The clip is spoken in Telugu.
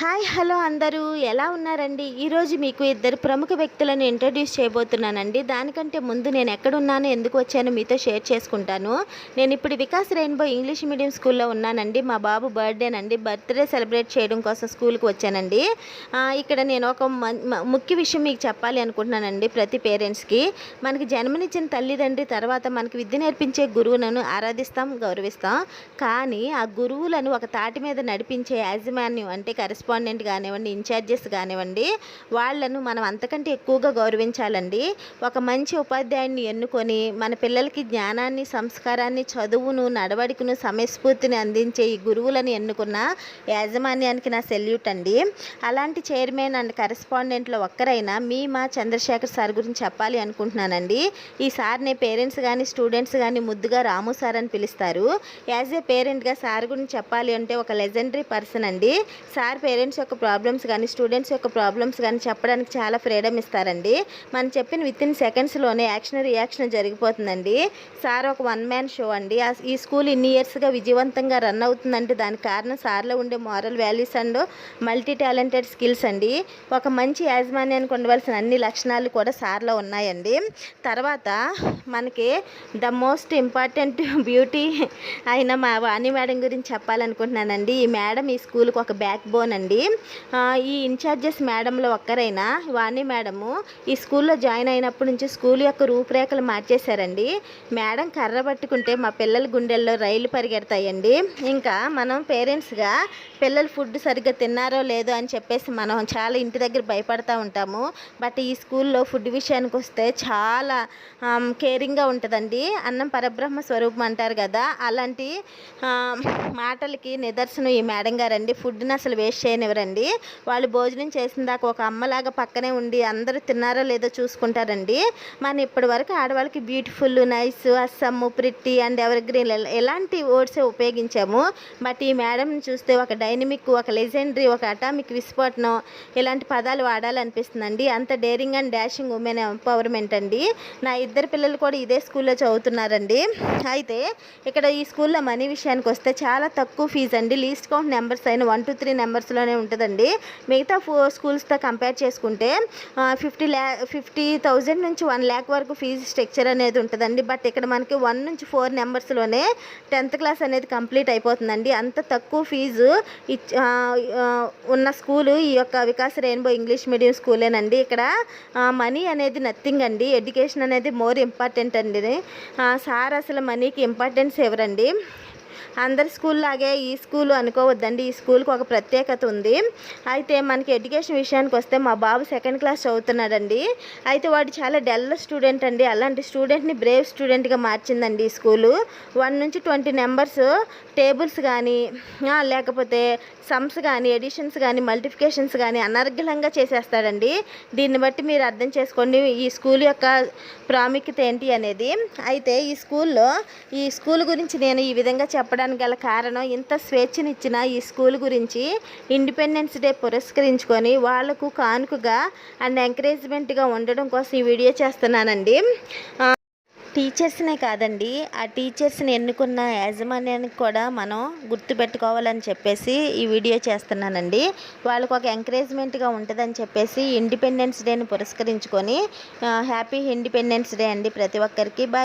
హాయ్ హలో అందరూ. ఎలా ఉన్నారండి? ఈరోజు మీకు ఇద్దరు ప్రముఖ వ్యక్తులను ఇంట్రడ్యూస్ చేయబోతున్నానండి. దానికంటే ముందు నేను ఎక్కడున్నాను ఎందుకు వచ్చానో మీతో షేర్ చేసుకుంటాను. నేను ఇప్పుడు వికాస్ రెయిన్బో ఇంగ్లీష్ మీడియం స్కూల్లో ఉన్నానండి. మా బాబు బర్త్డేనండి బర్త్డే సెలబ్రేట్ చేయడం కోసం స్కూల్కి వచ్చానండి. ఇక్కడ నేను ఒక ముఖ్య విషయం మీకు చెప్పాలి అనుకుంటున్నానండి ప్రతి పేరెంట్స్కి. మనకి జన్మనిచ్చిన తల్లిదండ్రి తర్వాత మనకి విద్య నేర్పించే గురువులను ఆరాధిస్తాం గౌరవిస్తాం. కానీ ఆ గురువులను ఒక తాటి మీద నడిపించే యాజమాన్యం అంటే కరెస్పాండెంట్ కానివ్వండి ఇన్ఛార్జెస్ కానివ్వండి వాళ్ళను మనం అంతకంటే ఎక్కువగా గౌరవించాలండి. ఒక మంచి ఉపాధ్యాయుడిని ఎన్నుకొని మన పిల్లలకి జ్ఞానాన్ని సంస్కారాన్ని చదువును నడవడికను సమయస్ఫూర్తిని అందించే ఈ గురువులను ఎన్నుకున్న యాజమాన్యానికి నా సెల్యూట్ అండి. అలాంటి చైర్మన్ అండ్ కరెస్పాండెంట్లో ఒక్కరైనా మీ మా చంద్రశేఖర్ సార్ గురించి చెప్పాలి అనుకుంటున్నానండి. ఈ సార్ని పేరెంట్స్ కానీ స్టూడెంట్స్ కానీ ముద్దుగా రాము సార్ అని పిలుస్తారు. యాజ్ ఏ పేరెంట్గా సార్ గురించి చెప్పాలి అంటే ఒక లెజెండరీ పర్సన్ అండి. సార్ పేరెంట్స్ యొక్క ప్రాబ్లమ్స్ కానీ స్టూడెంట్స్ యొక్క ప్రాబ్లమ్స్ కానీ చెప్పడానికి చాలా ఫ్రీడమ్ ఇస్తారండి. మనం చెప్పిన విత్ ఇన్ సెకండ్స్లోనే యాక్షన్ రియాక్షన్ జరిగిపోతుందండి. సార్ ఒక వన్ మ్యాన్ షో అండి. ఈ స్కూల్ ఇన్ని ఇయర్స్గా విజయవంతంగా రన్ అవుతుందంటే దానికి కారణం సార్లో ఉండే moral values and multi talented skills అండి. ఒక మంచి యాజమాన్యానికి ఉండవలసిన అన్ని లక్షణాలు కూడా సార్లో ఉన్నాయండి. తర్వాత మనకి ద మోస్ట్ ఇంపార్టెంట్ బ్యూటీ అయిన మా వాణి మేడం గురించి చెప్పాలనుకుంటున్నానండి. ఈ మేడం ఈ స్కూల్కి ఒక బ్యాక్ బోన్ అండి ఈ ఇన్ఛార్జెస్ మేడంలో ఒక్కరైనా వాణి మేడము ఈ స్కూల్లో జాయిన్ అయినప్పటి నుంచి స్కూల్ యొక్క రూపురేఖలు మార్చేశారండి. మేడం కర్ర పట్టుకుంటే మా పిల్లల గుండెల్లో రైలు పరిగెడతాయండి. ఇంకా మనం పేరెంట్స్గా పిల్లలు ఫుడ్ సరిగ్గా తిన్నారో లేదో అని చెప్పేసి మనం చాలా ఇంటి దగ్గర భయపడతా ఉంటాము. బట్ ఈ స్కూల్లో ఫుడ్ విషయానికి వస్తే చాలా కేరింగ్గా ఉంటుందండి. అన్నం పరబ్రహ్మ స్వరూపం అంటారు కదా అలాంటి మాటలకి నిదర్శనం ఈ మేడం గారండి. ఫుడ్ని అసలు వేస్ట్ చేయనివ్వరండి వాళ్ళు భోజనం చేసిన దాకా ఒక అమ్మలాగా పక్కనే ఉండి అందరూ తిన్నారో లేదో చూసుకుంటారండి. మనం ఇప్పటి వరకు ఆడవాళ్ళకి beautiful nice awesome pretty and evergreen ఎలాంటి వర్డ్సే ఉపయోగించాము. బట్ ఈ మేడంని చూస్తే ఒక డైనమిక్ ఒక లెజెండరీ ఒక అటామిక్ విస్ఫోటనం ఇలాంటి పదాలు వాడాలనిపిస్తుందండి. అంత daring and dashing women empowerment అండి. నా ఇద్దరు పిల్లలు కూడా ఇదే స్కూల్లో చదువుతున్నారండి. అయితే ఇక్కడ ఈ స్కూల్లో మనీ విషయానికి వస్తే చాలా తక్కువ ఫీజు అండి లీస్ట్ కౌంట్ నెంబర్స్ అయిన వన్ టూ త్రీ రేంజ్లోనే ఉంటుందండి. మిగతా ఫోర్ స్కూల్స్తో కంపేర్ చేసుకుంటే ఫిఫ్టీ ల్యా ఫిఫ్టీ థౌజండ్ నుంచి వన్ ల్యాక్ వరకు ఫీజు స్ట్రక్చర్ అనేది ఉంటుందండి. బట్ ఇక్కడ మనకి వన్ నుంచి ఫోర్ నెంబర్స్లోనే టెన్త్ క్లాస్ అనేది కంప్లీట్ అయిపోతుందండి. అంత తక్కువ ఫీజు ఉన్న స్కూలు ఈ యొక్క వికాస్ రెయిన్బో ఇంగ్లీష్ మీడియం స్కూలేనండి. ఇక్కడ మనీ అనేది నథింగ్ అండి. ఎడ్యుకేషన్ అనేది మోర్ ఇంపార్టెంట్ అండి. సార్ అసలు మనీకి ఇంపార్టెన్స్ ఎవరండి? అందరి స్కూల్ లాగే ఈ స్కూల్ అనుకోవద్దండి. ఈ స్కూల్కి ఒక ప్రత్యేకత ఉంది. అయితే మనకి ఎడ్యుకేషన్ విషయానికి వస్తే మా బాబు సెకండ్ క్లాస్ చదువుతున్నాడండి. అయితే వాడు చాలా డల్ స్టూడెంట్ అండి. అలాంటి స్టూడెంట్ని బ్రేవ్ స్టూడెంట్గా మార్చిందండి ఈ స్కూలు. వన్ నుంచి ట్వంటీ నెంబర్స్ టేబుల్స్ కానీ లేకపోతే సమ్స్ కానీ ఎడిషన్స్ కానీ మల్టిఫికేషన్స్ కానీ అనర్గళంగా చేసేస్తాడండి. దీన్ని బట్టి మీరు అర్థం చేసుకోండి ఈ స్కూల్ యొక్క ప్రాముఖ్యత ఏంటి అనేది. అయితే ఈ స్కూల్లో ఈ స్కూల్ గురించి నేను ఈ విధంగా చెప్పడానికి గల కారణం ఇంత స్వేచ్ఛనిచ్చిన ఈ స్కూల్ గురించి ఇండిపెండెన్స్ డే పురస్కరించుకొని వాళ్ళకు కానుకగా అండ్ ఎంకరేజ్మెంట్గా ఉండడం కోసం ఈ వీడియో చేస్తున్నానండి. టీచర్స్నే కాదండి ఆ టీచర్స్ని ఎన్నుకున్న యాజమాన్యానికి కూడా మనం గుర్తుపెట్టుకోవాలని చెప్పేసి ఈ వీడియో చేస్తున్నానండి. వాళ్ళకు ఒక ఎంకరేజ్మెంట్గా ఉంటుందని చెప్పేసి ఇండిపెండెన్స్ డేని పురస్కరించుకొని హ్యాపీ ఇండిపెండెన్స్ డే అండి ప్రతి ఒక్కరికి. బాయ్